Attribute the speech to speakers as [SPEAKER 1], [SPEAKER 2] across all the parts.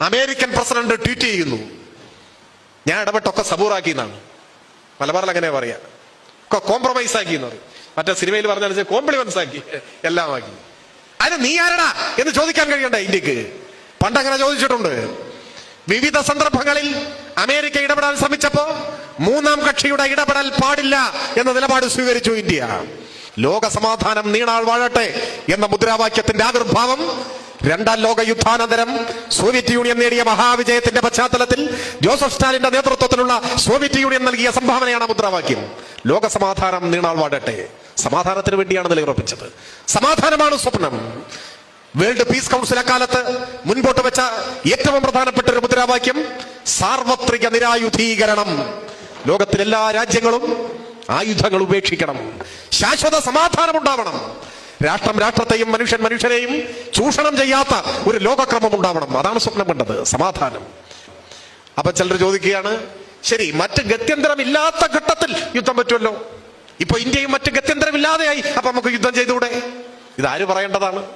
[SPEAKER 1] American president tweet ചെയ്യുന്നു. ഞാൻ ഇടപെട്ടൊക്കെ സബൂറാക്കി എന്നാണ് മലബാറിൽ അങ്ങനെ പറയാ. ഒക്കെ കോംപ്രമൈസ് ആക്കി എന്ന് പറയും. മറ്റേ സിനിമയിൽ പറഞ്ഞാൽ കോംപ്ലിമെന്റ്സ് ആക്കി. എല്ലാം ആക്കി. അതിന് നീ ആരടാ എന്ന് ചോദിക്കാൻ കഴിയണ്ട ഇന്ത്യയ്ക്ക്. പണ്ടങ്ങനെ ചോദിച്ചിട്ടുണ്ട്. വിവിധ സന്ദർഭങ്ങളിൽ അമേരിക്ക ഇടപെടാൻ ശ്രമിച്ചപ്പോ മൂന്നാം കക്ഷിയുടെ ഇടപെടൽ പാടില്ല എന്ന നിലപാട് സ്വീകരിച്ചു ഇന്ത്യ. ലോക സമാധാനം നീണാൾ വാഴട്ടെ എന്ന മുദ്രാവാക്യത്തിന്റെ ആവിർഭാവം രണ്ടാം ലോക യുദ്ധാനന്തരം സോവിയറ്റ് യൂണിയൻ നേടിയ മഹാവിജയത്തിന്റെ പശ്ചാത്തലത്തിൽ ജോസഫ് സ്റ്റാലിന്റെ നേതൃത്വത്തിലുള്ള സോവിയറ്റ് യൂണിയൻ നൽകിയ സംഭാവനയാണ് മുദ്രാവാക്യം. ലോക സമാധാനം നീണാൾ വാടട്ടെ. സമാധാനത്തിന് വേണ്ടിയാണ് നിലയുറപ്പിച്ചത്. സമാധാനമാണ് സ്വപ്നം. വേൾഡ് പീസ് കൗൺസിൽ അക്കാലത്ത് മുൻപോട്ട് വെച്ച ഏറ്റവും പ്രധാനപ്പെട്ട ഒരു മുദ്രാവാക്യം സാർവത്രിക നിരായുധീകരണം. ലോകത്തിലെല്ലാ രാജ്യങ്ങളും ആയുധങ്ങൾ ഉപേക്ഷിക്കണം. ശാശ്വത സമാധാനം ഉണ്ടാവണം രാഷ്ട്രം രാഷ്ട്രത്തെയും മനുഷ്യൻ മനുഷ്യരെയും ചൂഷണം ചെയ്യാത്ത ഒരു ലോകക്രമം ഉണ്ടാവണം. അതാണ് സ്വപ്നം കണ്ടത്. സമാധാനം. അപ്പൊ ചിലർ ചോദിക്കുകയാണ് ശരി മറ്റ് ഗത്യന്തരമില്ലാത്ത ഘട്ടത്തിൽ യുദ്ധം പറ്റുമല്ലോ? ഇപ്പൊ ഇന്ത്യയും മറ്റ് ഗത്യന്തരമില്ലാതെയായി അപ്പൊ നമുക്ക് യുദ്ധം ചെയ്തുകൂടെ? ആര് പറയേണ്ടതാണ്?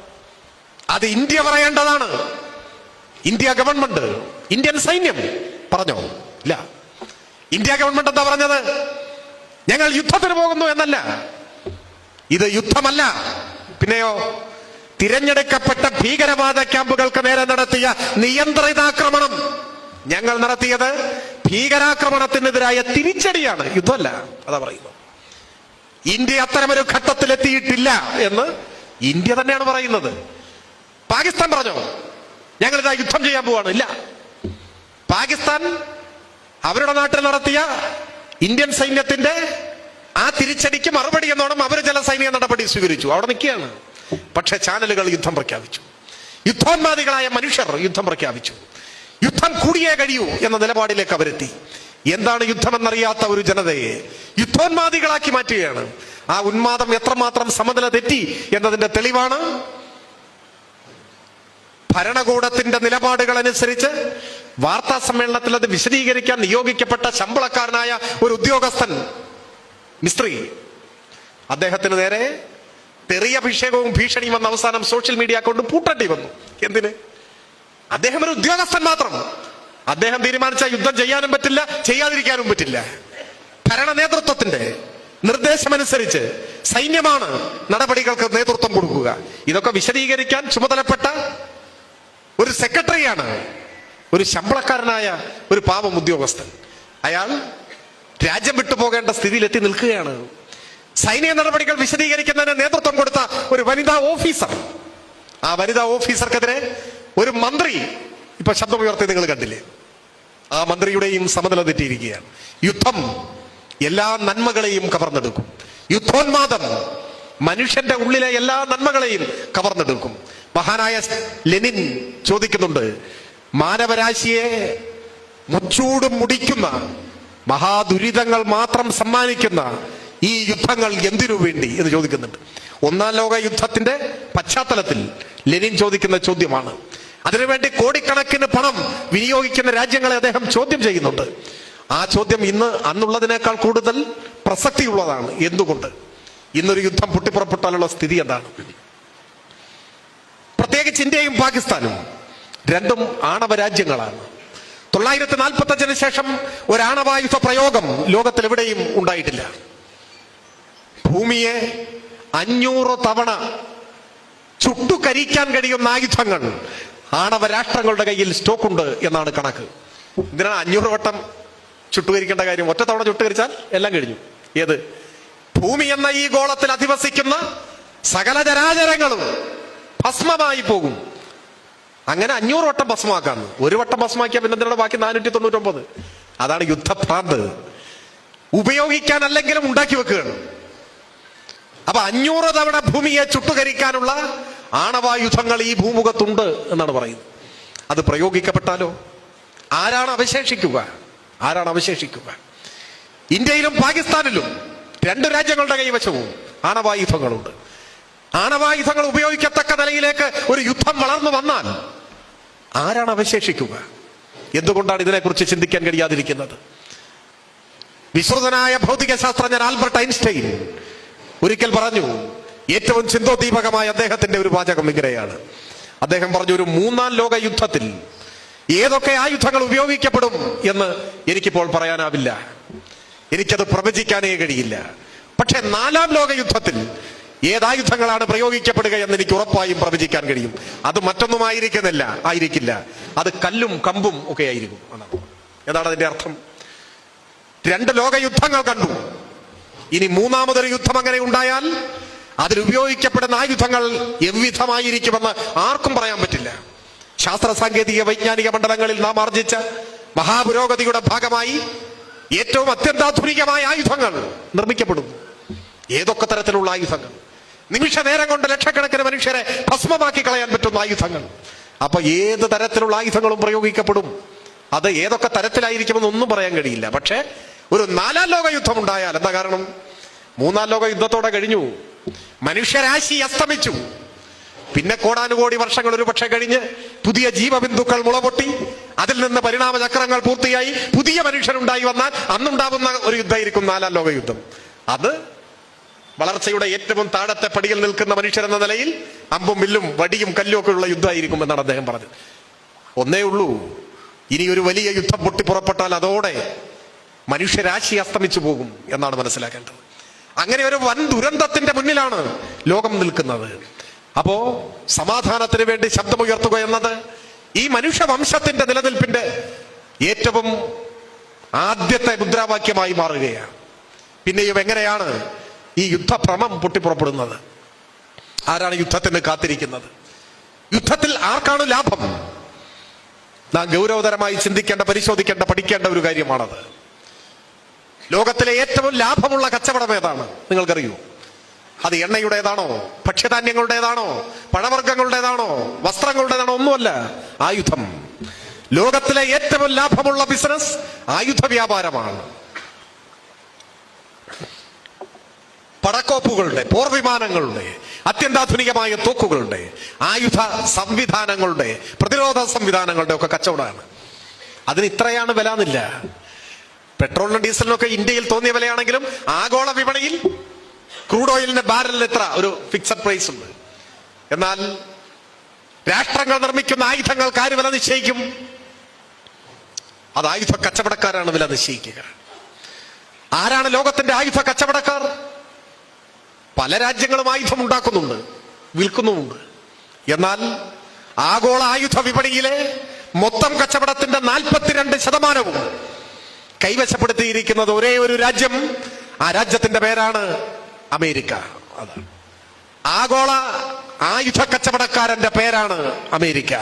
[SPEAKER 1] അത് ഇന്ത്യ പറയേണ്ടതാണ്. ഇന്ത്യ ഗവൺമെന്റ് ഇന്ത്യൻ സൈന്യം പറഞ്ഞോ? ഇല്ല. ഇന്ത്യ ഗവൺമെന്റ് എന്താ പറഞ്ഞത്? ഞങ്ങൾ യുദ്ധത്തിന് പോകുന്നു എന്നല്ല. ഇത് യുദ്ധമല്ല. പിന്നെയോ തിരഞ്ഞെടുക്കപ്പെട്ട ഭീകരവാദ ക്യാമ്പുകൾക്ക് നേരെ നടത്തിയ നിയന്ത്രിതാക്രമണം. ഞങ്ങൾ നടത്തിയത് ഭീകരാക്രമണത്തിനെതിരായ തിരിച്ചടിയാണ്. യുദ്ധമല്ല അതാ പറയുന്നു ഇന്ത്യ അത്തരമൊരു ഘട്ടത്തിലെത്തിയിട്ടില്ല എന്ന് ഇന്ത്യ തന്നെയാണ് പറയുന്നത്. പാകിസ്ഥാൻ പറഞ്ഞോ? ഞങ്ങൾ ഇതാ യുദ്ധം ചെയ്യാൻ പോവാണ്. ഇല്ല. പാകിസ്ഥാൻ അവരുടെ നാട്ടിൽ നടത്തിയ ഇന്ത്യൻ സൈന്യത്തിന്റെ ആ തിരിച്ചടിക്ക് മറുപടി എന്നോണം അവർ ചില സൈനിക നടപടി സ്വീകരിച്ചു. അവിടെ നിൽക്കുകയാണ്. പക്ഷെ ചാനലുകൾ യുദ്ധം പ്രഖ്യാപിച്ചു. യുദ്ധോന്മാദികളായ മനുഷ്യർ യുദ്ധം പ്രഖ്യാപിച്ചു. യുദ്ധം കൂടിയേ കഴിയൂ എന്ന നിലപാടിലേക്ക് അവരെത്തി. എന്താണ് യുദ്ധമെന്നറിയാത്ത ഒരു ജനതയെ യുദ്ധോന്മാദികളാക്കി മാറ്റുകയാണ്. ആ ഉന്മാദം എത്രമാത്രം സമനില തെറ്റി എന്നതിന്റെ തെളിവാണ് ഭരണകൂടത്തിന്റെ നിലപാടുകൾ അനുസരിച്ച് വാർത്താ സമ്മേളനത്തിൽ അത് വിശദീകരിക്കാൻ നിയോഗിക്കപ്പെട്ട ശമ്പളക്കാരനായ ഒരു ഉദ്യോഗസ്ഥൻ മിസ്ത്രി അദ്ദേഹത്തിന് നേരെ തെറിയ അഭിഷേകവും ഭീഷണിയും വന്ന അവസാനം സോഷ്യൽ മീഡിയ കൊണ്ട് പൂട്ടേണ്ടി വന്നു. എന്തിന്? അദ്ദേഹം ഒരു ഉദ്യോഗസ്ഥൻ മാത്രം. അദ്ദേഹം തീരുമാനിച്ച യുദ്ധം ചെയ്യാനും പറ്റില്ല ചെയ്യാതിരിക്കാനും പറ്റില്ല. ഭരണ നേതൃത്വത്തിന്റെ നിർദ്ദേശമനുസരിച്ച് സൈന്യമാണ് നടപടികൾക്ക് നേതൃത്വം കൊടുക്കുക. ഇതൊക്കെ വിശദീകരിക്കാൻ ചുമതലപ്പെട്ട ഒരു സെക്രട്ടറിയാണ് ഒരു ശമ്പളക്കാരനായ ഒരു പാവം ഉദ്യോഗസ്ഥൻ. അയാൾ രാജ്യം വിട്ടു പോകേണ്ട സ്ഥിതിയിലെത്തി നിൽക്കുകയാണ്. സൈനിക നടപടികൾ വിശദീകരിക്കുന്നതിന് നേതൃത്വം കൊടുത്ത ഒരു വനിതാ ഓഫീസർ. ആ വനിതാ ഓഫീസർക്കെതിരെ ഒരു മന്ത്രി ഇപ്പൊ ശബ്ദമുയർത്തി നിങ്ങൾ കണ്ടില്ലേ? ആ മന്ത്രിയുടെയും സമനില തെറ്റിയിരിക്കുകയാണ്. യുദ്ധം എല്ലാ നന്മകളെയും കവർന്നെടുക്കും. യുദ്ധോന്മാദം മനുഷ്യന്റെ ഉള്ളിലെ എല്ലാ നന്മകളെയും കവർന്നെടുക്കും. മഹാനായ ലെനിൻ ചോദിക്കുന്നുണ്ട് മാനവരാശിയെ മുച്ചൂടും മുടിക്കുന്ന മഹാദുരിതങ്ങൾ മാത്രം സമ്മാനിക്കുന്ന ഈ യുദ്ധങ്ങൾ എന്തിനു വേണ്ടി എന്ന് ചോദിക്കുന്നുണ്ട്. ഒന്നാം ലോക യുദ്ധത്തിന്റെ പശ്ചാത്തലത്തിൽ ലെനിൻ ചോദിക്കുന്ന ചോദ്യമാണ്. അതിനുവേണ്ടി കോടിക്കണക്കിന് പണം വിനിയോഗിക്കുന്ന രാജ്യങ്ങളെ അദ്ദേഹം ചോദ്യം ചെയ്യുന്നുണ്ട്. ആ ചോദ്യം ഇന്ന് അന്നുള്ളതിനേക്കാൾ കൂടുതൽ പ്രസക്തിയുള്ളതാണ്. എന്തുകൊണ്ട്? ഇന്നൊരു യുദ്ധം പൊട്ടിപ്പുറപ്പെട്ടാലുള്ള സ്ഥിതി എന്താണ്? പ്രത്യേകിച്ച് ഇന്ത്യയും പാകിസ്ഥാനും രണ്ടും ആണവ രാജ്യങ്ങളാണ്. തൊള്ളായിരത്തി നാൽപ്പത്തി അഞ്ചിന് ശേഷം ഒരു ആണവായുധ പ്രയോഗം ലോകത്തിൽ എവിടെയും ഉണ്ടായിട്ടില്ല. ഭൂമിയെ അഞ്ഞൂറ് തവണ ചുട്ടുകരിക്കാൻ കഴിയുന്ന ആയുധങ്ങൾ ആണവ രാഷ്ട്രങ്ങളുടെ കയ്യിൽ സ്റ്റോക്കുണ്ട് എന്നാണ് കണക്ക്. ഇതിനാണ് അഞ്ഞൂറ് വട്ടം ചുട്ടുകരിക്കേണ്ട കാര്യം? ഒറ്റ തവണ ചുട്ടുകരിച്ചാൽ എല്ലാം കഴിഞ്ഞു. ഏത്? ഭൂമി എന്ന ഈ ഗോളത്തിൽ അധിവസിക്കുന്ന സകല ജരാചരങ്ങളും ഭസ്മമായി പോകും. അങ്ങനെ അഞ്ഞൂറ് വട്ടം ഭസ്മാക്കാന്ന് ഒരു വട്ടം ഭസ്മാക്കിയ പിന്നെ എന്തിനാണ് ബാക്കി നാനൂറ്റി തൊണ്ണൂറ്റൊമ്പത് അതാണ് യുദ്ധഭ്രാന്ത്. ഉപയോഗിക്കാൻ അല്ലെങ്കിലും ഉണ്ടാക്കി വെക്കുകയാണ്. അപ്പൊ അഞ്ഞൂറ് തവണ ഭൂമിയെ ചുട്ടുകരിക്കാനുള്ള ആണവായുധങ്ങൾ ഈ ഭൂമുഖത്തുണ്ട് എന്നാണ് പറയുന്നത്. അത് പ്രയോഗിക്കപ്പെട്ടാലോ? ആരാണ് അവശേഷിക്കുക? ആരാണ് അവശേഷിക്കുക? ഇന്ത്യയിലും പാകിസ്ഥാനിലും രണ്ട് രാജ്യങ്ങളുടെ കൈവശവും ആണവായുധങ്ങളുണ്ട്. ആണവായുധങ്ങൾ ഉപയോഗിക്കത്തക്ക നിലയിലേക്ക് ഒരു യുദ്ധം വളർന്നു വന്നാൽ ആരാണ് അവശേഷിക്കുക? എന്തുകൊണ്ടാണ് ഇതിനെക്കുറിച്ച് ചിന്തിക്കാൻ കഴിയാതിരിക്കുന്നത്? വിശ്രുതനായ ഭൗതിക ശാസ്ത്രജ്ഞൻ ആൽബർട്ട് ഐൻസ്റ്റൈൻ ഒരിക്കൽ പറഞ്ഞു ഏറ്റവും ചിന്തോദ്ദീപകമായ അദ്ദേഹത്തിന്റെ ഒരു വാചകം ഇങ്ങനെയാണ്. അദ്ദേഹം പറഞ്ഞു ഒരു മൂന്നാം ലോക യുദ്ധത്തിൽ ഏതൊക്കെ ആയുധങ്ങൾ ഉപയോഗിക്കപ്പെടും എന്ന് എനിക്കിപ്പോൾ പറയാനാവില്ല. എനിക്കത് പ്രവചിക്കാനേ കഴിയില്ല. പക്ഷെ നാലാം ലോക യുദ്ധത്തിൽ ഏതായുധങ്ങളാണ് പ്രയോഗിക്കപ്പെടുക എന്ന് എനിക്ക് ഉറപ്പായും പ്രവചിക്കാൻ കഴിയും. അത് മറ്റൊന്നുമായിരിക്കുന്നില്ല. ആയിരിക്കില്ല. അത് കല്ലും കമ്പും ഒക്കെ ആയിരിക്കും. എന്നാണ് എന്താണ് അതിന്റെ അർത്ഥം? രണ്ട് ലോക യുദ്ധങ്ങൾ കണ്ടു. ഇനി മൂന്നാമതൊരു യുദ്ധം അങ്ങനെ ഉണ്ടായാൽ അതിൽ ഉപയോഗിക്കപ്പെടുന്ന ആയുധങ്ങൾ എവിധമായിരിക്കുമെന്ന് ആർക്കും പറയാൻ പറ്റില്ല. ശാസ്ത്ര സാങ്കേതിക വൈജ്ഞാനിക മണ്ഡലങ്ങളിൽ നാം ആർജിച്ച മഹാപുരോഗതിയുടെ ഭാഗമായി ഏറ്റവും അത്യന്താധുനികമായ ആയുധങ്ങൾ നിർമ്മിക്കപ്പെടുന്നു. ഏതൊക്കെ തരത്തിലുള്ള ആയുധങ്ങൾ? നിമിഷ നേരം കൊണ്ട് ലക്ഷക്കണക്കിന് മനുഷ്യരെ ഭസ്മമാക്കി കളയാൻ പറ്റുന്ന ആയുധങ്ങൾ. അപ്പൊ ഏത് തരത്തിലുള്ള ആയുധങ്ങളും പ്രയോഗിക്കപ്പെടും? അത് ഏതൊക്കെ തരത്തിലായിരിക്കുമെന്ന് ഒന്നും പറയാൻ കഴിയില്ല. പക്ഷേ ഒരു നാലാം ലോക യുദ്ധം ഉണ്ടായാൽ എന്താ കാരണം? മൂന്നാം ലോക യുദ്ധത്തോടെ കഴിഞ്ഞു. മനുഷ്യരാശി അസ്തമിച്ചു. പിന്നെ കോടാനുകോടി വർഷങ്ങൾ ഒരു പക്ഷെ കഴിഞ്ഞ് പുതിയ ജീവബിന്ദുക്കൾ മുളപൊട്ടി. അതിൽ നിന്ന് പരിണാമ ചക്രങ്ങൾ പൂർത്തിയായി. പുതിയ മനുഷ്യരുണ്ടായി വന്നാൽ അന്നുണ്ടാവുന്ന ഒരു യുദ്ധമായിരിക്കും നാലാം ലോക യുദ്ധം. അത് വളർച്ചയുടെ ഏറ്റവും താഴത്തെ പടിയിൽ നിൽക്കുന്ന മനുഷ്യരെന്ന നിലയിൽ അമ്പും വില്ലും വടിയും കല്ലും ഒക്കെ ഉള്ള യുദ്ധമായിരിക്കും എന്നാണ് അദ്ദേഹം പറഞ്ഞത്. ഒന്നേ ഉള്ളൂ. ഇനി ഒരു വലിയ യുദ്ധം പൊട്ടിപ്പുറപ്പെട്ടാൽ അതോടെ മനുഷ്യരാശി അസ്തമിച്ചു പോകും എന്നാണ് മനസ്സിലാക്കേണ്ടത്. അങ്ങനെ ഒരു വൻ ദുരന്തത്തിന്റെ മുന്നിലാണ് ലോകം നിൽക്കുന്നത്. അപ്പോ സമാധാനത്തിന് വേണ്ടി ശബ്ദമുയർത്തുക എന്നത് ഈ മനുഷ്യവംശത്തിന്റെ നിലനിൽപ്പിന്റെ ഏറ്റവും ആദ്യത്തെ മുദ്രാവാക്യമായി മാറുകയാണ്. പിന്നെയും എങ്ങനെയാണ് ഈ യുദ്ധഭ്രമം പൊട്ടിപ്പുറപ്പെടുന്നത്. ആരാണ് യുദ്ധത്തിന് കാത്തിരിക്കുന്നത്? യുദ്ധത്തിൽ ആർക്കാണ് ലാഭം? നാം ഗൗരവതരമായി ചിന്തിക്കേണ്ട പരിശോധിക്കേണ്ട പഠിക്കേണ്ട ഒരു കാര്യമാണത്. ലോകത്തിലെ ഏറ്റവും ലാഭമുള്ള കച്ചവടം ഏതാണ്? നിങ്ങൾക്കറിയൂ? അത് എണ്ണയുടേതാണോ? ഭക്ഷ്യധാന്യങ്ങളുടേതാണോ? പഴവർഗങ്ങളുടേതാണോ? വസ്ത്രങ്ങളുടേതാണോ? ഒന്നുമല്ല. ആയുധം. ലോകത്തിലെ ഏറ്റവും ലാഭമുള്ള ബിസിനസ് ആയുധ വ്യാപാരമാണ് പടക്കോപ്പുകളുടെ പോർവിമാനങ്ങളുടെ അത്യന്താധുനികമായ തോക്കുകളുടെ ആയുധ സംവിധാനങ്ങളുടെ പ്രതിരോധ സംവിധാനങ്ങളുടെ ഒക്കെ കച്ചവടമാണ്. അതിന് ഇത്രയാണ് വില എന്നില്ല പെട്രോളിനും ഡീസലിനും ഒക്കെ ഇന്ത്യയിൽ തോന്നിയ വിലയാണെങ്കിലും ആഗോള വിപണിയിൽ ക്രൂഡ് ഓയിലിന്റെ ബാരലിന് എത്ര ഒരു ഫിക്സഡ് പ്രൈസ് ഉണ്ട്. എന്നാൽ രാഷ്ട്രങ്ങൾ നിർമ്മിക്കുന്ന ആയുധങ്ങൾ ആര് വില നിശ്ചയിക്കും? അത് ആയുധ കച്ചവടക്കാരാണ് വില നിശ്ചയിക്കുക. ആരാണ് ലോകത്തിന്റെ ആയുധ കച്ചവടക്കാർ? പല രാജ്യങ്ങളും ആയുധം ഉണ്ടാക്കുന്നുണ്ട് വിൽക്കുന്നുമുണ്ട്. എന്നാൽ ആഗോള ആയുധ വിപണിയിലെ മൊത്തം കച്ചവടത്തിന്റെ നാൽപ്പത്തിരണ്ട് ശതമാനവും കൈവശപ്പെടുത്തിയിരിക്കുന്നത് ഒരേ ഒരു രാജ്യം ആ രാജ്യത്തിന്റെ പേരാണ് അമേരിക്ക. ആഗോള ആയുധ കച്ചവടക്കാരന്റെ പേരാണ് അമേരിക്ക.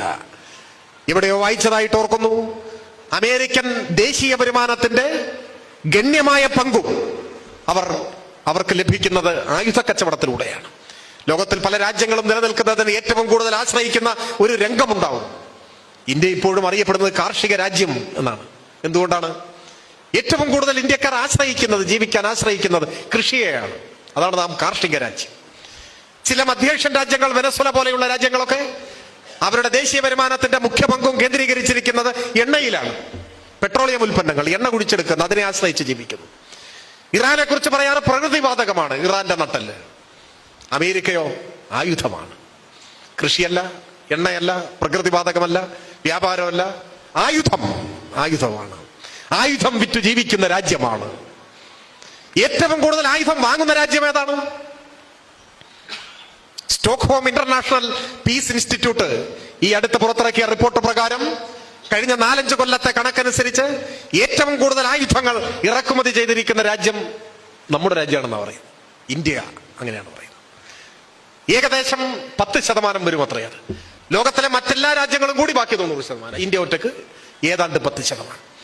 [SPEAKER 1] എവിടെയോ വായിച്ചതായിട്ട് ഓർക്കുന്നു അമേരിക്കൻ ദേശീയ വരുമാനത്തിന്റെ ഗണ്യമായ പങ്കും അവർ അവർക്ക് ലഭിക്കുന്നത് ആയുധ കച്ചവടത്തിലൂടെയാണ്. ലോകത്തിൽ പല രാജ്യങ്ങളും നിലനിൽക്കുന്നതിന് ഏറ്റവും കൂടുതൽ ആശ്രയിക്കുന്ന ഒരു രംഗമുണ്ടാവും. ഇന്ത്യ ഇപ്പോഴും അറിയപ്പെടുന്നത് കാർഷിക രാജ്യം എന്നാണ്. എന്തുകൊണ്ടാണ്? ഏറ്റവും കൂടുതൽ ഇന്ത്യക്കാർ ആശ്രയിക്കുന്നത് ജീവിക്കാൻ ആശ്രയിക്കുന്നത് കൃഷിയെയാണ്. അതാണ് നാം കാർഷിക രാജ്യം. ചില മധ്യേഷ്യൻ രാജ്യങ്ങൾ വെനസ്വല പോലെയുള്ള രാജ്യങ്ങളൊക്കെ അവരുടെ ദേശീയ വരുമാനത്തിന്റെ മുഖ്യ പങ്കും കേന്ദ്രീകരിച്ചിരിക്കുന്നത് എണ്ണയിലാണ്. പെട്രോളിയം ഉൽപ്പന്നങ്ങൾ എണ്ണ കുടിച്ചെടുക്കുന്ന അതിനെ ആശ്രയിച്ച് ജീവിക്കുന്നു. ഇറാനെ കുറിച്ച് പറയാറ് പ്രകൃതിവാതകമാണ് ഇറാന്റെ നട്ടൽ അമേരിക്കയോ ആയുധമാണ്. കൃഷിയല്ല എണ്ണയല്ല പ്രകൃതിവാതകമല്ല വ്യാപാരമല്ല ആയുധം ആയുധമാണ്. ആയുധം വിറ്റ് ജീവിക്കുന്ന രാജ്യമാണ്. ഏറ്റവും കൂടുതൽ ആയുധം വാങ്ങുന്ന രാജ്യം ഏതാണ്? Stockholm International Peace Institute. ഈ അടുത്ത് പുറത്തിറക്കിയ റിപ്പോർട്ട് പ്രകാരം കഴിഞ്ഞ നാലഞ്ച് കൊല്ലത്തെ കണക്കനുസരിച്ച് ഏറ്റവും കൂടുതൽ ആയുധങ്ങൾ ഇറക്കുമതി ചെയ്തിരിക്കുന്ന രാജ്യം നമ്മുടെ രാജ്യമാണെന്ന് പറയുന്നത്. ഇന്ത്യ അങ്ങനെയാണ് പറയുന്നത്. ഏകദേശം പത്ത് ശതമാനം വരും അത്രയത് ലോകത്തിലെ മറ്റെല്ലാ രാജ്യങ്ങളും കൂടി ബാക്കി തൊണ്ണൂറ് ശതമാനം. ഇന്ത്യ ഒറ്റയ്ക്ക് ഏതാണ്ട് പത്ത് ശതമാനം.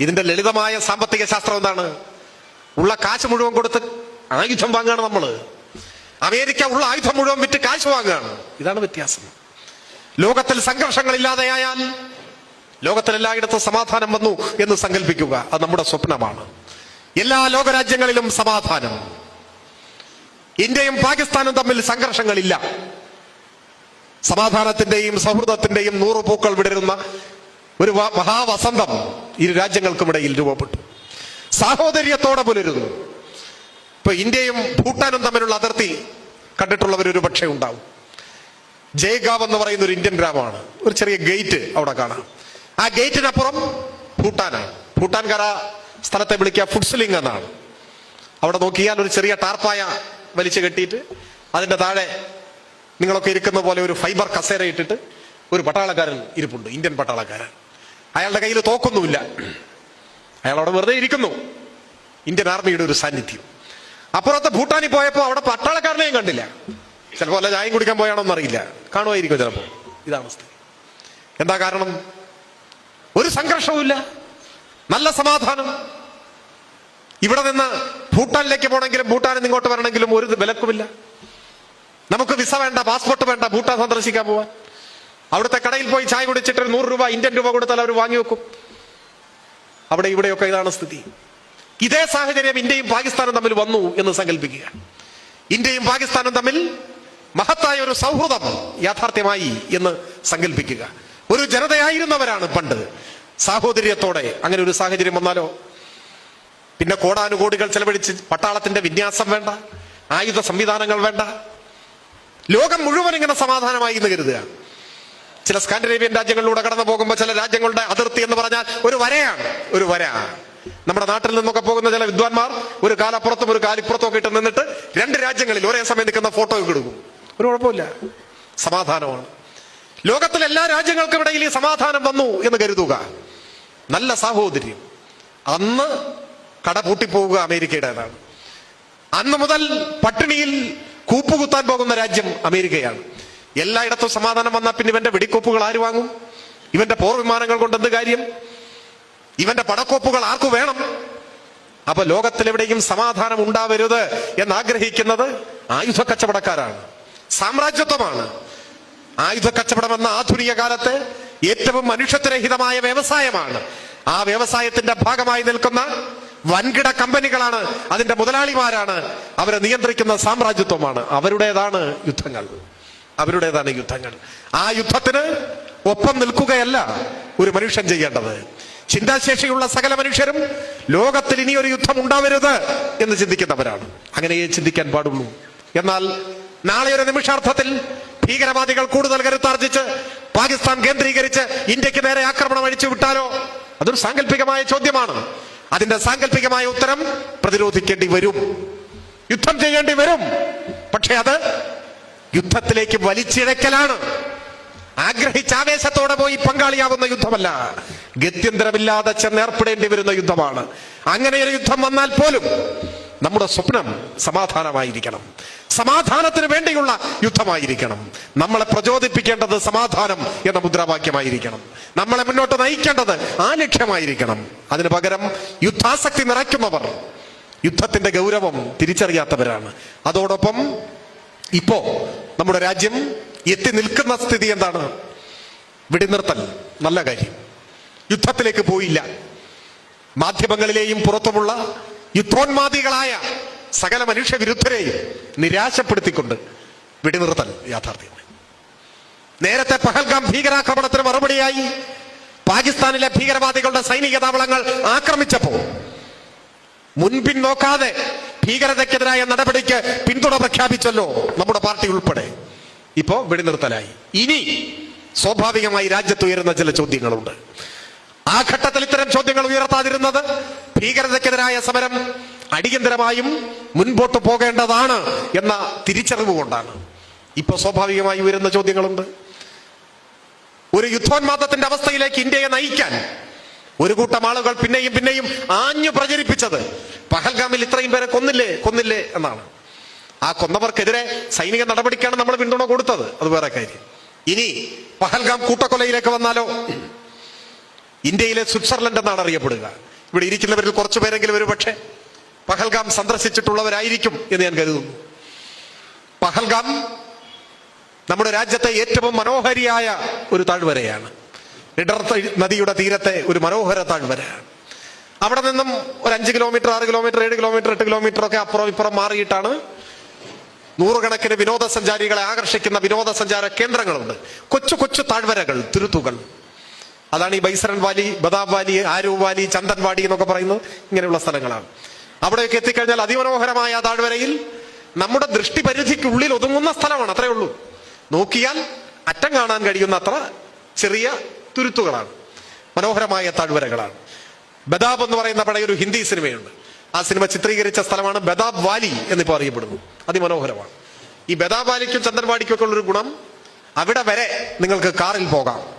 [SPEAKER 1] ഇതിന്റെ ലളിതമായ സാമ്പത്തിക ശാസ്ത്രം എന്താണ്? ഉള്ള കാശ് മുഴുവൻ കൊടുത്ത് ആയുധം വാങ്ങുകയാണ് നമ്മൾ. അമേരിക്ക ഉള്ള ആയുധം മുഴുവൻ വിറ്റ് കാശ് വാങ്ങുകയാണ് ഇതാണ് വ്യത്യാസം. ലോകത്തിൽ സംഘർഷങ്ങൾ ലോകത്തിൽ സമാധാനം വന്നു എന്ന് സങ്കല്പിക്കുക അത് നമ്മുടെ സ്വപ്നമാണ്. എല്ലാ ലോകരാജ്യങ്ങളിലും സമാധാനം. ഇന്ത്യയും പാകിസ്ഥാനും തമ്മിൽ സംഘർഷങ്ങളില്ല. സമാധാനത്തിന്റെയും സൗഹൃദത്തിന്റെയും നൂറ് പൂക്കൾ വിടരുന്ന ഒരു മഹാവസന്തം ഇരു രാജ്യങ്ങൾക്കുമിടയിൽ രൂപപ്പെട്ടു. സാഹോദര്യത്തോടെ പുലരുന്നു. ഇപ്പൊ ഇന്ത്യയും ഭൂട്ടാനും തമ്മിലുള്ള അതിർത്തി കണ്ടിട്ടുള്ളവർ ഒരു പക്ഷേ ഉണ്ടാവും. ജയ്ഗാവ് എന്ന് പറയുന്ന ഒരു ഇന്ത്യൻ ഗ്രാമമാണ്. ഒരു ചെറിയ ഗേറ്റ് അവിടെ കാണാം. ആ ഗേറ്റിനപ്പുറം ഭൂട്ടാനാണ്. ഭൂട്ടാൻകര സ്ഥലത്തെ വിളിക്കുക ഫുഡ്സ്ലിംഗ് എന്നാണ്. അവിടെ നോക്കിയാൽ ഒരു ചെറിയ ടാർപ്പായ വലിച്ചു കെട്ടിയിട്ട് അതിന്റെ താഴെ നിങ്ങളൊക്കെ ഇരിക്കുന്ന പോലെ ഒരു ഫൈബർ കസേര ഇട്ടിട്ട് ഒരു പട്ടാളക്കാരൻ ഇരിപ്പുണ്ട് ഇന്ത്യൻ പട്ടാളക്കാരൻ. അയാളുടെ കയ്യിൽ തോക്കൊന്നുമില്ല. അയാൾ അവിടെ വെറുതെ ഇരിക്കുന്നു. ഇന്ത്യൻ ആർമിയുടെ ഒരു സാന്നിധ്യം. അപ്പുറത്ത് ഭൂട്ടാനിൽ പോയപ്പോൾ അവിടെ പട്ടാളക്കാരനെയും കണ്ടില്ല. ചിലപ്പോൾ അല്ല ചായം കുടിക്കാൻ പോയാണോന്ന് അറിയില്ല കാണുമായിരിക്കും ചിലപ്പോൾ ഇതാണ് എന്താ കാരണം? ഒരു സംഘർഷവുമില്ല. നല്ല സമാധാനം. ഇവിടെ നിന്ന് ഭൂട്ടാനിലേക്ക് പോകണമെങ്കിലും ഭൂട്ടാനിൽ ഇങ്ങോട്ട് വരണമെങ്കിലും ഒരു വിലക്കുമില്ല. നമുക്ക് വിസ വേണ്ട പാസ്പോർട്ട് വേണ്ട ഭൂട്ടാൻ സന്ദർശിക്കാൻ പോവാൻ. അവിടുത്തെ കടയിൽ പോയി ചായ കുടിച്ചിട്ട് നൂറ് രൂപ ഇന്ത്യൻ രൂപ കൊടുത്താൽ അവർ വാങ്ങി വെക്കും. അവിടെ ഇവിടെയൊക്കെ ഇതാണ് സ്ഥിതി. ഇതേ സാഹചര്യം ഇന്ത്യയും പാകിസ്ഥാനും തമ്മിൽ വന്നു എന്ന് സങ്കല്പിക്കുക ഇന്ത്യയും പാകിസ്ഥാനും തമ്മിൽ മഹത്തായ ഒരു സൗഹൃദം യാഥാർത്ഥ്യമായി എന്ന് സങ്കല്പിക്കുക ഒരു ജനതയായിരുന്നവരാണ് പണ്ട്. സാഹോദര്യത്തോടെ അങ്ങനെ ഒരു സാഹചര്യം വന്നാലോ? പിന്നെ കോടാനുകോടികൾ ചെലവഴിച്ച് പട്ടാളത്തിന്റെ വിന്യാസം വേണ്ട ആയുധ സംവിധാനങ്ങൾ വേണ്ട. ലോകം മുഴുവൻ ഇങ്ങനെ സമാധാനമായി എന്ന് കരുതുക. ചില സ്കാൻഡിനേവിയൻ രാജ്യങ്ങളിലൂടെ കടന്നു പോകുമ്പോൾ ചില രാജ്യങ്ങളുടെ അതിർത്തി എന്ന് പറഞ്ഞാൽ ഒരു വരയാണ് ഒരു വര. നമ്മുടെ നാട്ടിൽ നിന്നൊക്കെ പോകുന്ന ചില വിദ്വാൻമാർ ഒരു കാലപ്പുറത്തും ഒരു കാലിപ്പുറത്തും ഒക്കെ ഇട്ട് നിന്നിട്ട് രണ്ട് രാജ്യങ്ങളിൽ ഒരേ സമയം നിൽക്കുന്ന ഫോട്ടോ ഒക്കെ എടുക്കും. ഒരു കുഴപ്പമില്ല. സമാധാനമാണ്. ലോകത്തിലെ എല്ലാ രാജ്യങ്ങൾക്കും ഇടയിൽ ഈ സമാധാനം വന്നു എന്ന് കരുതുക. നല്ല സാഹോദര്യം. അന്ന് കട പൂട്ടിപ്പോവുക അമേരിക്കയുടേതാണ്. അന്ന് മുതൽ പട്ടിണിയിൽ കൂപ്പുകുത്താൻ പോകുന്ന രാജ്യം അമേരിക്കയാണ്. എല്ലായിടത്തും സമാധാനം വന്നാൽ പിന്നെ ഇവന്റെ വെടിക്കോപ്പുകൾ ആര് വാങ്ങും? ഇവന്റെ പോർ വിമാനങ്ങൾ കൊണ്ട് എന്ത് കാര്യം? ഇവന്റെ പടക്കോപ്പുകൾ ആർക്കു വേണം? അപ്പൊ ലോകത്തിലെവിടെയും സമാധാനം ഉണ്ടാവരുത് എന്ന് ആഗ്രഹിക്കുന്നത് ആയുധ കച്ചവടക്കാരാണ് സാമ്രാജ്യത്വമാണ്. ആയുധ കച്ചവടം എന്ന ആധുനിക കാലത്ത് ഏറ്റവും മനുഷ്യത്വരഹിതമായ വ്യവസായമാണ്. ആ വ്യവസായത്തിന്റെ ഭാഗമായി നിൽക്കുന്ന വൻകിട കമ്പനികളാണ് അതിന്റെ മുതലാളിമാരാണ്. അവരെ നിയന്ത്രിക്കുന്ന സാമ്രാജ്യത്വമാണ്. അവരുടേതാണ് യുദ്ധങ്ങൾ. അവരുടേതാണ് യുദ്ധങ്ങൾ. ആ യുദ്ധത്തിന് ഒപ്പം നിൽക്കുകയല്ല ഒരു മനുഷ്യൻ ചെയ്യേണ്ടത്. ചിന്താശേഷിയുള്ള സകല മനുഷ്യരും ലോകത്തിൽ ഇനി ഒരു യുദ്ധം ഉണ്ടാവരുത് എന്ന് ചിന്തിക്കുന്നവരാണ്. അങ്ങനെയേ ചിന്തിക്കാൻ പാടുള്ളൂ. എന്നാൽ നാളെ ഒരു നിമിഷാർത്ഥത്തിൽ ഭീകരവാദികൾ കൂടുതൽ കരുത്താർജിച്ച് പാകിസ്ഥാൻ കേന്ദ്രീകരിച്ച് ഇന്ത്യയ്ക്ക് നേരെ ആക്രമണം അഴിച്ചു വിട്ടാലോ? അതൊരു സാങ്കല്പികമായ ചോദ്യമാണ്. അതിന്റെ സാങ്കല്പികമായ ഉത്തരം പ്രതിരോധിക്കേണ്ടി വരും. യുദ്ധം ചെയ്യേണ്ടി വരും. പക്ഷെ അത് യുദ്ധത്തിലേക്ക് വലിച്ചിഴക്കലാണ്. ആഗ്രഹിച്ച ആവേശത്തോടെ പോയി പങ്കാളിയാവുന്ന യുദ്ധമല്ല. ഗത്യന്തരമില്ലാതെ ചെന്നേർപ്പെടേണ്ടി വരുന്ന യുദ്ധമാണ്. അങ്ങനെ ഒരു യുദ്ധം വന്നാൽ പോലും നമ്മുടെ സ്വപ്നം സമാധാനമായിരിക്കണം. സമാധാനത്തിന് വേണ്ടിയുള്ള യുദ്ധമായിരിക്കണം. നമ്മളെ പ്രചോദിപ്പിക്കേണ്ടത് സമാധാനം എന്ന മുദ്രാവാക്യമായിരിക്കണം. നമ്മളെ മുന്നോട്ട് നയിക്കേണ്ടത് ആ ലക്ഷ്യമായിരിക്കണം അതിന് പകരം യുദ്ധാസക്തി നിറയ്ക്കുന്നവർ യുദ്ധത്തിന്റെ ഗൗരവം തിരിച്ചറിയാത്തവരാണ്. അതോടൊപ്പം ഇപ്പോ നമ്മുടെ രാജ്യം എത്തി നിൽക്കുന്ന സ്ഥിതി എന്താണ്? വെടിനിർത്തൽ. നല്ല കാര്യം. യുദ്ധത്തിലേക്ക് പോയില്ല. മാധ്യമങ്ങളിലെയും പുറത്തുമുള്ള യുദ്ധോന്മാദികളായ സകല മനുഷ്യ വിരുദ്ധരെയും നിരാശപ്പെടുത്തിക്കൊണ്ട് വെടിനിർത്തൽ യാഥാർത്ഥ്യമാണ് നേരത്തെ പഹൽഗാം ഭീകരാക്രമണത്തിന് മറുപടിയായി പാകിസ്ഥാനിലെ ഭീകരവാദികളുടെ സൈനിക താവളങ്ങൾ ആക്രമിച്ചപ്പോൾ മുൻപിൻ നോക്കാതെ ഭീകരതയ്ക്കെതിരായ നടപടിക്ക് പിന്തുണ പ്രഖ്യാപിച്ചല്ലോ നമ്മുടെ പാർട്ടി ഉൾപ്പെടെ. ഇപ്പോ വെടിനിർത്തലായി. ഇനി സ്വാഭാവികമായി രാജ്യത്ത് ഉയരുന്ന ചില ചോദ്യങ്ങളുണ്ട്. ആ ഘട്ടത്തിൽ ഇത്തരം ചോദ്യങ്ങൾ ഉയർത്താതിരുന്നത് ഭീകരതയ്ക്കെതിരായ സമരം അടിയന്തരമായും മുൻപോട്ട് പോകേണ്ടതാണ് എന്ന തിരിച്ചറിവ് കൊണ്ടാണ്. ഇപ്പൊ സ്വാഭാവികമായി ഉയരുന്ന ചോദ്യങ്ങളുണ്ട്. ഒരു യുദ്ധോന്മാദത്തിന്റെ അവസ്ഥയിലേക്ക് ഇന്ത്യയെ നയിക്കാൻ ഒരു കൂട്ടം ആളുകൾ പിന്നെയും പിന്നെയും ആഞ്ഞു പ്രചരിപ്പിച്ചത് പഹൽഗാമിൽ ഇത്രയും പേരെ കൊന്നില്ലേ കൊന്നില്ലേ എന്നാണ്. ആ കൊന്നവർക്കെതിരെ സൈനിക നടപടിക്കാണ് നമ്മൾ പിന്തുണ കൊടുത്തത്. അത് വേറെ കാര്യം. ഇനി പഹൽഗാം കൂട്ടക്കൊലയിലേക്ക് വന്നാലോ? ഇന്ത്യയിലെ സ്വിറ്റ്സർലൻഡ് എന്നാണ് അറിയപ്പെടുക. ഇവിടെ ഇരിക്കുന്നവരിൽ കുറച്ചു പേരെങ്കിലും ഒരു പക്ഷേ പഹൽഗാം സന്ദർശിച്ചിട്ടുള്ളവരായിരിക്കും എന്ന് ഞാൻ കരുതുന്നു. പഹൽഗാം നമ്മുടെ രാജ്യത്തെ ഏറ്റവും മനോഹരിയായ ഒരു താഴ്വരയാണ്. ഇടർ നദിയുടെ തീരത്തെ ഒരു മനോഹര താഴ്വര അവിടെ നിന്നും ഒരു അഞ്ച് കിലോമീറ്റർ ആറ് കിലോമീറ്റർ ഏഴ് കിലോമീറ്റർ എട്ട് കിലോമീറ്റർ ഒക്കെ അപ്പുറം ഇപ്പുറം മാറിയിട്ടാണ് നൂറുകണക്കിന് വിനോദസഞ്ചാരികളെ ആകർഷിക്കുന്ന വിനോദസഞ്ചാര കേന്ദ്രങ്ങളുണ്ട്. കൊച്ചു കൊച്ചു താഴ്വരകൾ തുരുത്തുകൾ. അതാണ് ഈ Baisaran valley Betaab valley Aru valley Chandanwari എന്നൊക്കെ പറയുന്നത് ഇങ്ങനെയുള്ള സ്ഥലങ്ങളാണ്. അവിടെയൊക്കെ എത്തിക്കഴിഞ്ഞാൽ അതിമനോഹരമായ താഴ്വരയിൽ നമ്മുടെ ദൃഷ്ടി ദൃഷ്ടിപരിധിക്കുള്ളിൽ ഒതുങ്ങുന്ന സ്ഥലമാണ് അത്രയേ ഉള്ളൂ. നോക്കിയാൽ അറ്റം കാണാൻ കഴിയുന്ന അത്ര ചെറിയ തുരുത്തുകളാണ് മനോഹരമായ താഴ്വരകളാണ്. ബദാബ് എന്ന് പറയുന്ന പഴയ ഒരു ഹിന്ദി സിനിമയുണ്ട്. ആ സിനിമ ചിത്രീകരിച്ച സ്ഥലമാണ് ബദാബ് വാലി എന്നിപ്പോൾ അറിയപ്പെടുന്നു. അതിമനോഹരമാണ്. ഈ ബദാബ് വാലിക്കും ചന്ദൻവാടിക്കും ഒക്കെ ഉള്ളൊരു ഗുണം അവിടെ വരെ നിങ്ങൾക്ക് കാറിൽ പോകാം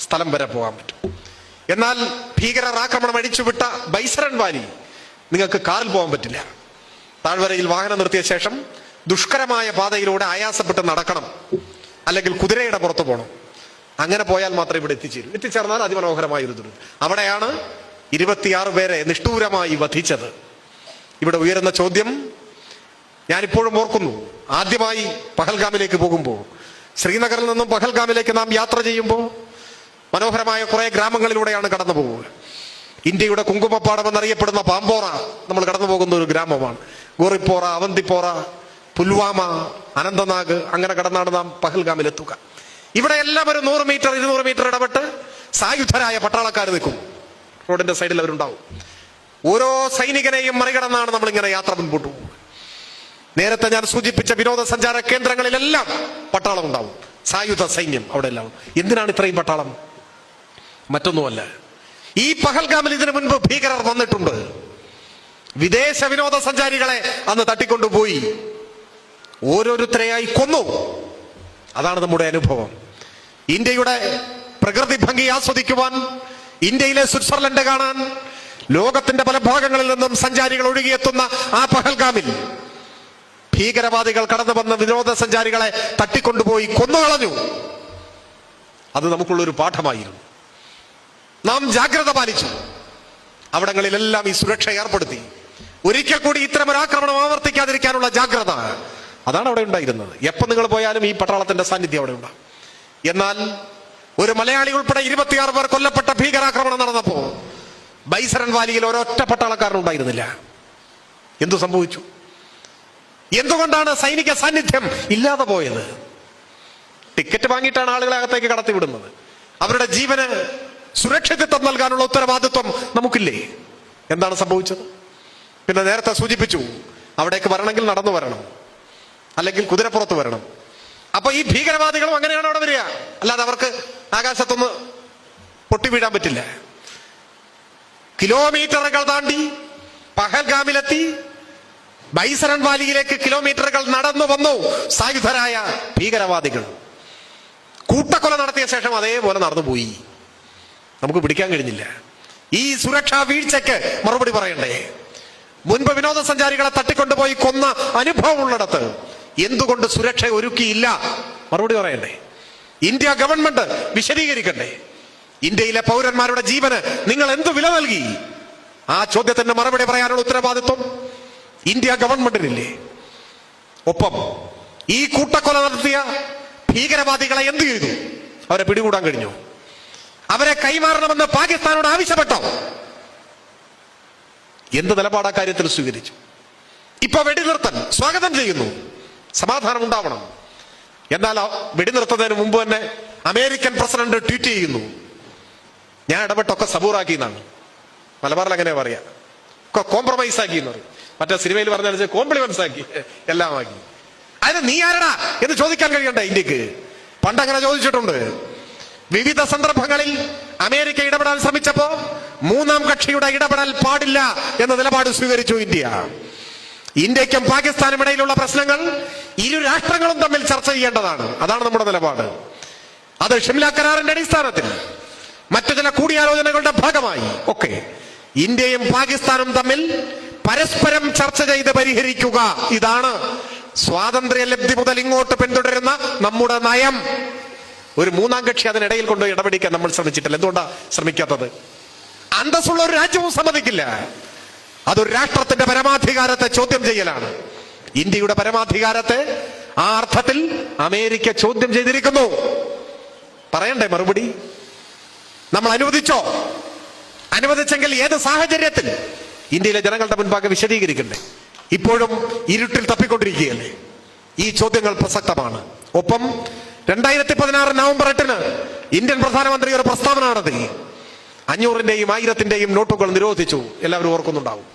[SPEAKER 1] സ്ഥലം വരെ പോകാൻ പറ്റും. എന്നാൽ ഭീകരർ ആക്രമണം അടിച്ചുവിട്ട ബൈസരൺ വാലി നിങ്ങൾക്ക് കാറിൽ പോകാൻ പറ്റില്ല. താഴ്വരയിൽ വാഹനം നിർത്തിയ ശേഷം ദുഷ്കരമായ പാതയിലൂടെ ആയാസപ്പെട്ട് നടക്കണം. അല്ലെങ്കിൽ കുതിരയുടെ പുറത്ത് പോകണം. അങ്ങനെ പോയാൽ മാത്രമേ ഇവിടെ എത്തിച്ചേരൂ. എത്തിച്ചേർന്നാൽ അതിമനോഹരമായ ഒരു ദുരിതം അവിടെയാണ് ഇരുപത്തിയാറ് പേരെ നിഷ്ഠൂരമായി വധിച്ചത്. ഇവിടെ ഉയരുന്ന ചോദ്യം ഞാനിപ്പോഴും ഓർക്കുന്നു. ആദ്യമായി പഹൽഗാമിലേക്ക് പോകുമ്പോൾ ശ്രീനഗറിൽ നിന്നും പഹൽഗാമിലേക്ക് നാം യാത്ര ചെയ്യുമ്പോൾ മനോഹരമായ കുറെ ഗ്രാമങ്ങളിലൂടെയാണ് കടന്നു പോകുക ഇന്ത്യയുടെ കുങ്കുമപ്പാടം എന്നറിയപ്പെടുന്ന പാമ്പോറ നമ്മൾ കടന്നു പോകുന്ന ഒരു ഗ്രാമമാണ്. ഗോറിപ്പോറ അവന്തിപ്പോറ പുൽവാമ അനന്തനാഗ് അങ്ങനെ കടന്നാണ് നാം പഹൽഗാമിലെത്തുക. ഇവിടെ എല്ലാം ഒരു നൂറ് മീറ്റർ ഇരുന്നൂറ് മീറ്റർ ഇടപെട്ട് സായുധരായ പട്ടാളക്കാർ നിൽക്കും. റോഡിന്റെ സൈഡിൽ അവരുണ്ടാവും. ഓരോ സൈനികനെയും മറികടന്നാണ് നമ്മൾ ഇങ്ങനെ യാത്ര മുൻപോട്ട് പോകുക. നേരത്തെ ഞാൻ സൂചിപ്പിച്ച വിനോദസഞ്ചാര കേന്ദ്രങ്ങളിലെല്ലാം പട്ടാളം ഉണ്ടാവും സായുധ സൈന്യം അവിടെ എല്ലാം എന്തിനാണ് ഇത്രയും പട്ടാളം? മറ്റൊന്നുമല്ല. ഈ പഹൽഗാമിൽ ഇതിനു മുൻപ് ഭീകരർ വന്നിട്ടുണ്ട്. വിദേശ വിനോദസഞ്ചാരികളെ അന്ന് തട്ടിക്കൊണ്ടുപോയി. ഓരോരുത്തരെയായി കൊന്നു. അതാണ് നമ്മുടെ അനുഭവം. ഇന്ത്യയുടെ പ്രകൃതി ഭംഗി ആസ്വദിക്കുവാൻ ഇന്ത്യയിലെ സ്വിറ്റ്സർലൻഡ് കാണാൻ ലോകത്തിന്റെ പല ഭാഗങ്ങളിൽ നിന്നും സഞ്ചാരികൾ ഒഴുകിയെത്തുന്ന ആ പഹൽഗാമിൽ ഭീകരവാദികൾ കടന്നു വന്ന വിനോദസഞ്ചാരികളെ തട്ടിക്കൊണ്ടുപോയി കൊന്നുകളഞ്ഞു. അത് നമുക്കുള്ളൊരു പാഠമായിരുന്നു. നാം ജാഗ്രത പാലിച്ചു. അവിടങ്ങളിലെല്ലാം ഈ സുരക്ഷ ഏർപ്പെടുത്തി. ഒരിക്കൽ കൂടി ഇത്തരം ഒരു ആക്രമണം ആവർത്തിക്കാതിരിക്കാനുള്ള ജാഗ്രത. അതാണ് അവിടെ ഉണ്ടായിരുന്നത്. എപ്പോൾ നിങ്ങൾ പോയാലും ഈ പട്ടാളത്തിന്റെ സാന്നിധ്യം അവിടെ ഉണ്ടാകും എന്നാൽ ഒരു മലയാളി ഉൾപ്പെടെ ഇരുപത്തിയാറ് പേർ കൊല്ലപ്പെട്ട ഭീകരാക്രമണം നടന്നപ്പോ ബൈസരൻ വാലിയിൽ ഒരൊറ്റ പട്ടാളക്കാരൻ ഉണ്ടായിരുന്നില്ല. എന്തു സംഭവിച്ചു? എന്തുകൊണ്ടാണ് സൈനിക സാന്നിധ്യം ഇല്ലാതെ പോയത്? ടിക്കറ്റ് വാങ്ങിയിട്ടാണ് ആളുകളെ അകത്തേക്ക് കടത്തിവിടുന്നത്. അവരുടെ ജീവന് സുരക്ഷിതത്വം നൽകാനുള്ള ഉത്തരവാദിത്വം നമുക്കില്ലേ? എന്താണ് സംഭവിച്ചത്? പിന്നെ നേരത്തെ സൂചിപ്പിച്ചു അവിടേക്ക് വരണമെങ്കിൽ നടന്നു വരണം. അല്ലെങ്കിൽ കുതിരപ്പുറത്ത് വരണം. അപ്പൊ ഈ ഭീകരവാദികളും അങ്ങനെയാണ് അവിടെ വരിക. അല്ലാതെ അവർക്ക് ആകാശത്തൊന്ന് പൊട്ടി വീഴാൻ പറ്റില്ല. കിലോമീറ്ററുകൾ താണ്ടി പഹൽഗാമിലെത്തി. ബൈസരൺ വാലിയിലേക്ക് കിലോമീറ്ററുകൾ നടന്നു വന്നു. സായുധരായ ഭീകരവാദികൾ. കൂട്ടക്കൊല നടത്തിയ ശേഷം അതേപോലെ നടന്നുപോയി. നമുക്ക് പിടിക്കാൻ കഴിഞ്ഞില്ല. ഈ സുരക്ഷാ വീഴ്ചയ്ക്ക് മറുപടി പറയണ്ടേ? മുൻപ് വിനോദസഞ്ചാരികളെ തട്ടിക്കൊണ്ടുപോയി കൊന്ന അനുഭവം ഉള്ളിടത്ത് എന്തുകൊണ്ട് സുരക്ഷ ഒരുക്കിയില്ല? മറുപടി പറയണ്ടേ? ഇന്ത്യ ഗവൺമെന്റ് വിശദീകരിക്കണ്ടേ? ഇന്ത്യയിലെ പൗരന്മാരുടെ ജീവന് നിങ്ങൾ എന്ത് വില നൽകി? ആ ചോദ്യത്തിന് മറുപടി പറയാനുള്ള ഉത്തരവാദിത്വം ഇന്ത്യ ഗവൺമെന്റിനില്ലേ? ഒപ്പം ഈ കൂട്ടക്കൊല നടത്തിയ ഭീകരവാദികളെ എന്ത് ചെയ്തു? അവരെ പിടികൂടാൻ കഴിഞ്ഞു. അവരെ കൈമാറണമെന്ന് പാകിസ്ഥാനോട് ആവശ്യപ്പെട്ടോ? എന്ത് നിലപാടാ കാര്യത്തിൽ സ്വീകരിച്ചു? ഇപ്പൊ വെടിനിർത്തൽ സ്വാഗതം ചെയ്യുന്നു. സമാധാനം ഉണ്ടാവണം. എന്നാൽ വെടിനിർത്തുന്നതിന് മുമ്പ് തന്നെ അമേരിക്കൻ പ്രസിഡന്റ് ട്വീറ്റ് ചെയ്യുന്നു. ഞാൻ ഇടപെട്ടൊക്കെ സബൂറാക്കി എന്നാണ്. മലബാറിൽ അങ്ങനെ പറയാ? ഒക്കെ കോംപ്രമൈസ് ആക്കി എന്ന് പറയും. മറ്റേ സിനിമയിൽ പറഞ്ഞാൽ കോംപ്ലിമെന്റ്സ് ആക്കി. എല്ലാം ആക്കി. അതിന് നീ ആരടാ എന്ന് ചോദിക്കാൻ കഴിയണ്ട ഇന്ത്യയ്ക്ക്. പണ്ട് അങ്ങനെ ചോദിച്ചിട്ടുണ്ട്. വിവിധ സന്ദർഭങ്ങളിൽ അമേരിക്ക ഇടപെടാൻ ശ്രമിച്ചപ്പോ മൂന്നാം കക്ഷിയുടെ ഇടപെടൽ പാടില്ല എന്ന നിലപാട് സ്വീകരിച്ചു ഇന്ത്യ. ഇന്ത്യക്കും പാകിസ്ഥാനും ഇടയിലുള്ള പ്രശ്നങ്ങൾ ഇരു രാഷ്ട്രങ്ങളും തമ്മിൽ ചർച്ച ചെയ്യേണ്ടതാണ്. അതാണ് നമ്മുടെ നിലപാട്. അത് ഷിംല കരാറിന്റെ അടിസ്ഥാനത്തിൽ മറ്റു ചില കൂടിയാലോചനകളുടെ ഭാഗമായി. ഒക്കെ ഇന്ത്യയും പാകിസ്ഥാനും തമ്മിൽ പരസ്പരം ചർച്ച ചെയ്ത് പരിഹരിക്കുക ഇതാണ്. സ്വാതന്ത്ര്യ ലബ്ധി മുതൽ ഇങ്ങോട്ട് പിന്തുടരുന്ന നമ്മുടെ നയം. ഒരു മൂന്നാം കക്ഷി അതിനിടയിൽ കൊണ്ട് ഇടപെടിക്കാൻ നമ്മൾ ശ്രമിച്ചിട്ടില്ല. എന്തുകൊണ്ടാണ് ശ്രമിക്കാത്തത്? അന്തസ്സുള്ള ഒരു രാജ്യവും സമ്മതിക്കില്ല. അതൊരു രാഷ്ട്രത്തിന്റെ പരമാധികാരത്തെ ചോദ്യം ചെയ്യലാണ്. ഇന്ത്യയുടെ പരമാധികാരത്തെ ആ അർത്ഥത്തിൽ അമേരിക്ക ചോദ്യം ചെയ്തിരിക്കുന്നു. പറയണ്ടേ മറുപടി? നമ്മൾ അനുവദിച്ചോ? അനുവദിച്ചെങ്കിൽ ഏത് സാഹചര്യത്തിൽ? ഇന്ത്യയിലെ ജനങ്ങളുടെ മുൻപാകെ വിശദീകരിക്കണ്ടേ? ഇപ്പോഴും ഇരുട്ടിൽ തപ്പിക്കൊണ്ടിരിക്കുകയല്ലേ? ഈ ചോദ്യങ്ങൾ പ്രസക്തമാണ്. ഒപ്പം രണ്ടായിരത്തി പതിനാറ് നവംബർ എട്ടിന് ഇന്ത്യൻ പ്രധാനമന്ത്രി ഒരു പ്രസ്താവന നടത്തി. അഞ്ഞൂറിന്റെയും ആയിരത്തിന്റെയും നോട്ടുകൾ നിരോധിച്ചു. എല്ലാവരും ഓർക്കുന്നുണ്ടാവും.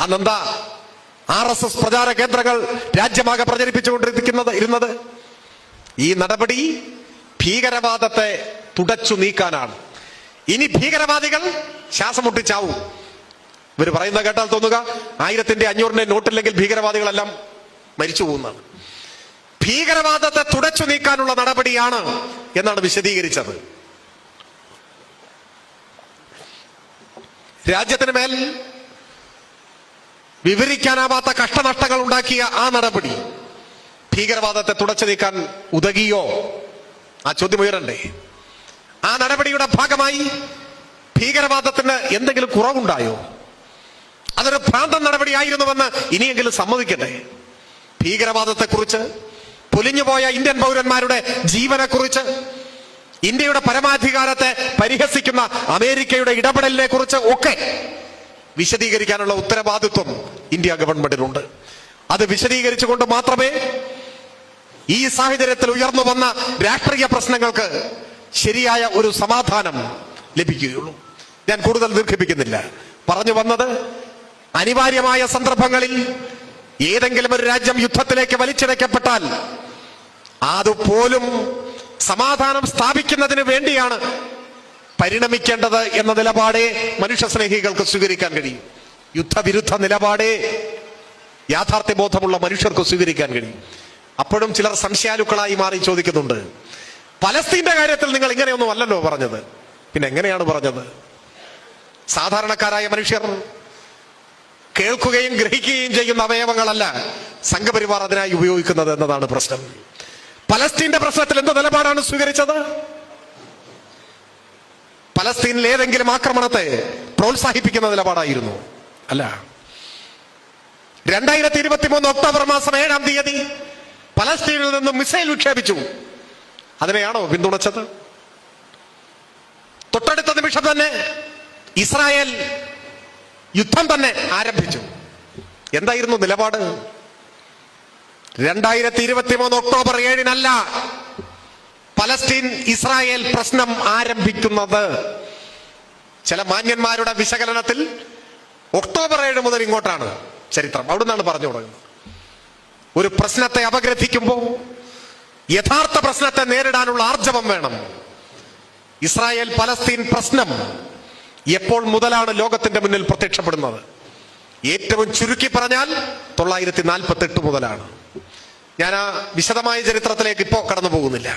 [SPEAKER 1] അന്നെന്താ ആർ എസ് എസ് പ്രചാര കേന്ദ്രങ്ങൾ രാജ്യമാകെ പ്രചരിപ്പിച്ചുകൊണ്ടിരിക്കുന്നത് ഇരുന്നത്? ഈ നടപടി ഭീകരവാദത്തെ തുടച്ചു നീക്കാനാണ്. ഇനി ഭീകരവാദികൾ ശ്വാസം മുട്ടിച്ചാവും ഇവർ പറയുന്നത് കേട്ടാൽ തോന്നുക ആയിരത്തിന്റെ അഞ്ഞൂറിന്റെ നോട്ടില്ലെങ്കിൽ ഭീകരവാദികളെല്ലാം മരിച്ചു പോകുന്നതാണ് ഭീകരവാദത്തെ തുടച്ചു നീക്കാനുള്ള നടപടിയാണ് എന്നാണ് വിശദീകരിച്ചത്. രാജ്യത്തിന് മേൽ വിവരിക്കാനാവാത്ത കഷ്ടനഷ്ടങ്ങൾ ഉണ്ടാക്കിയ ആ നടപടി ഭീകരവാദത്തെ തുടച്ചു നീക്കാൻ ഉതകിയോ? ആ ചോദ്യം ഉയരണ്ടേ. ആ നടപടിയുടെ ഭാഗമായി ഭീകരവാദത്തിന് എന്തെങ്കിലും കുറവുണ്ടായോ? അതൊരു ഭ്രാന്തൻ നടപടിയായിരുന്നുവെന്ന് ഇനിയെങ്കിലും സമ്മതിക്കട്ടെ ഭീകരവാദത്തെക്കുറിച്ച് പൊലിഞ്ഞുപോയ ഇന്ത്യൻ പൗരന്മാരുടെ ജീവനെക്കുറിച്ച് ഇന്ത്യയുടെ പരമാധികാരത്തെ പരിഹസിക്കുന്ന അമേരിക്കയുടെ ഇടപെടലിനെ കുറിച്ച് ഒക്കെ വിശദീകരിക്കാനുള്ള ഉത്തരവാദിത്വം ഇന്ത്യ ഗവൺമെന്റിനുണ്ട്. അത് വിശദീകരിച്ചുകൊണ്ട് മാത്രമേ ഈ സാഹചര്യത്തിൽ ഉയർന്നു വന്ന രാഷ്ട്രീയ പ്രശ്നങ്ങൾക്ക് ശരിയായ ഒരു സമാധാനം ലഭിക്കുകയുള്ളൂ. ഞാൻ കൂടുതൽ ദീർഘിപ്പിക്കുന്നില്ല. പറഞ്ഞു വന്നത് അനിവാര്യമായ സന്ദർഭങ്ങളിൽ ഏതെങ്കിലും ഒരു രാജ്യം യുദ്ധത്തിലേക്ക് വലിച്ചിഴക്കപ്പെട്ടാൽ അതുപോലും സമാധാനം സ്ഥാപിക്കുന്നതിന് വേണ്ടിയാണ് പരിണമിക്കേണ്ടത് എന്ന നിലപാടേ മനുഷ്യ സ്നേഹികൾക്ക് സ്വീകരിക്കാൻ കഴിയും. യുദ്ധവിരുദ്ധ നിലപാടേ യാഥാർത്ഥ്യബോധമുള്ള മനുഷ്യർക്ക് സ്വീകരിക്കാൻ കഴിയും. അപ്പോഴും ചിലർ സംശയാലുക്കളായി മാറി ചോദിക്കുന്നുണ്ട് പലസ്തീന്റെ കാര്യത്തിൽ നിങ്ങൾ ഇങ്ങനെയൊന്നും അല്ലല്ലോ പറഞ്ഞത്. പിന്നെ എങ്ങനെയാണ് പറഞ്ഞത്? സാധാരണക്കാരായ മനുഷ്യർ കേൾക്കുകയും ഗ്രഹിക്കുകയും ചെയ്യുന്ന അവയവങ്ങളല്ല സംഘപരിവാർ അതിനായി ഉപയോഗിക്കുന്നത് എന്നതാണ് പ്രശ്നം. പലസ്തീന്റെ പ്രശ്നത്തിൽ എന്ത് നിലപാടാണ് സ്വീകരിച്ചത്? പലസ്തീനിൽ ഏതെങ്കിലും ആക്രമണത്തെ പ്രോത്സാഹിപ്പിക്കുന്ന നിലപാടായിരുന്നു. അല്ല. രണ്ടായിരത്തി ഇരുപത്തി മൂന്ന് ഒക്ടോബർ മാസം ഏഴാം തീയതി പലസ്തീനിൽ നിന്നും മിസൈൽ വിക്ഷേപിച്ചു. അതിനെയാണോ പിന്തുണച്ചത്? തൊട്ടടുത്ത നിമിഷം തന്നെ ഇസ്രായേൽ യുദ്ധം തന്നെ ആരംഭിച്ചു. എന്തായിരുന്നു നിലപാട്? രണ്ടായിരത്തി ഇരുപത്തി മൂന്ന് ഒക്ടോബർ ഏഴിനല്ല പലസ്തീൻ ഇസ്രായേൽ പ്രശ്നം ആരംഭിക്കുന്നത്. ചില മാന്യന്മാരുടെ വിശകലനത്തിൽ ഒക്ടോബർ ഏഴ് മുതൽ ഇങ്ങോട്ടാണ് ചരിത്രം. അവിടെ നിന്നാണ് പറഞ്ഞു തുടങ്ങുന്നത്. ഒരു പ്രശ്നത്തെ അപഗ്രഥിക്കുമ്പോൾ യഥാർത്ഥ പ്രശ്നത്തെ നേരിടാനുള്ള ആർജവം വേണം. ഇസ്രായേൽ പലസ്തീൻ പ്രശ്നം എപ്പോൾ മുതലാണ് ലോകത്തിന്റെ മുന്നിൽ പ്രത്യക്ഷപ്പെടുന്നത്? ഏറ്റവും ചുരുക്കി പറഞ്ഞാൽ തൊള്ളായിരത്തി നാൽപ്പത്തി എട്ട് മുതലാണ്. ഞാൻ ആ വിശദമായ ചരിത്രത്തിലേക്ക് ഇപ്പോൾ കടന്നു പോകുന്നില്ല